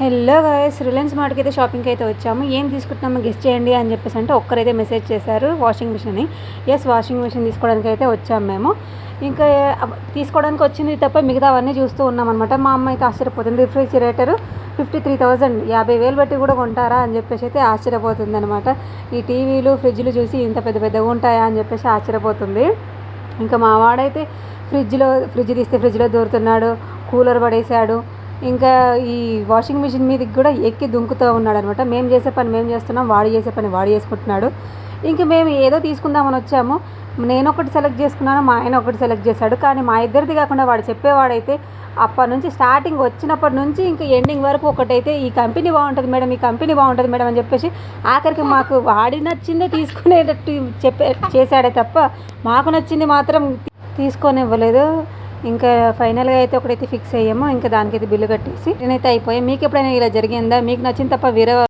Hello guys Reliance మార్ట్కి అయితే షాపింగ్కి అయితే వచ్చాము. ఏం తీసుకుంటున్నామో గెస్ట్ చేయండి అని చెప్పేసి అంటే ఒక్కరైతే మెసేజ్ చేశారు వాషింగ్ మిషన్ అని ఎస్ వాషింగ్ మిషన్ తీసుకోవడానికి అయితే వచ్చాము మేము. ఇంకా తీసుకోవడానికి వచ్చింది తప్ప మిగతావన్నీ చూస్తూ ఉన్నాం అనమాట మా అమ్మ అయితే ఆశ్చర్యపోతుంది రిఫ్రిజిరేటర్ ఫిఫ్టీ త్రీ థౌజండ్ యాభై వేలు బట్టి కూడా కొంటారా అని చెప్పేసి అయితే ఆశ్చర్యపోతుంది అనమాట ఈ టీవీలు ఫ్రిడ్జ్లు చూసి ఇంత పెద్ద పెద్దగా ఉంటాయా అని చెప్పేసి ఆశ్చర్యపోతుంది. ఇంకా మా వాడైతే ఫ్రిడ్జ్లో ఫ్రిడ్జ్ తీస్తే ఫ్రిడ్జ్లో దూరుతున్నాడు కూలర్ పడేశాడు ఇంకా ఈ వాషింగ్ మిషన్ మీదకి కూడా ఎక్కి దుంకుతూ ఉన్నాడు అనమాట మేము చేసే పని మేము చేస్తున్నాం వాడు చేసే పని వాడు చేసుకుంటున్నాడు. ఇంక మేము ఏదో తీసుకుందామని వచ్చాము. నేను ఒకటి సెలెక్ట్ చేసుకున్నాను మా ఆయన ఒకటి సెలెక్ట్ చేశాడు. కానీ మా ఇద్దరిది కాకుండా వాడు చెప్పేవాడైతే అప్పటి నుంచి స్టార్టింగ్ వచ్చినప్పటి నుంచి ఇంకా ఎండింగ్ వరకు ఒకటైతే ఈ కంపెనీ బాగుంటుంది మేడం ఈ కంపెనీ బాగుంటుంది మేడం అని చెప్పేసి ఆఖరికి మాకు వాడి నచ్చిందే తీసుకునేటట్టు చెప్పే చేశాడే తప్ప మాకు నచ్చింది మాత్రం తీసుకొని ఇవ్వలేదు. ఇంకా ఫైనల్గా అయితే ఒకటైతే ఫిక్స్ అయ్యాము. ఇంకా దానికైతే బిల్లు కట్టేసి నేనైతే అయిపోయాయి మీకు ఎప్పుడైనా ఇలా జరిగిందా? మీకు నచ్చింది తప్ప వేరే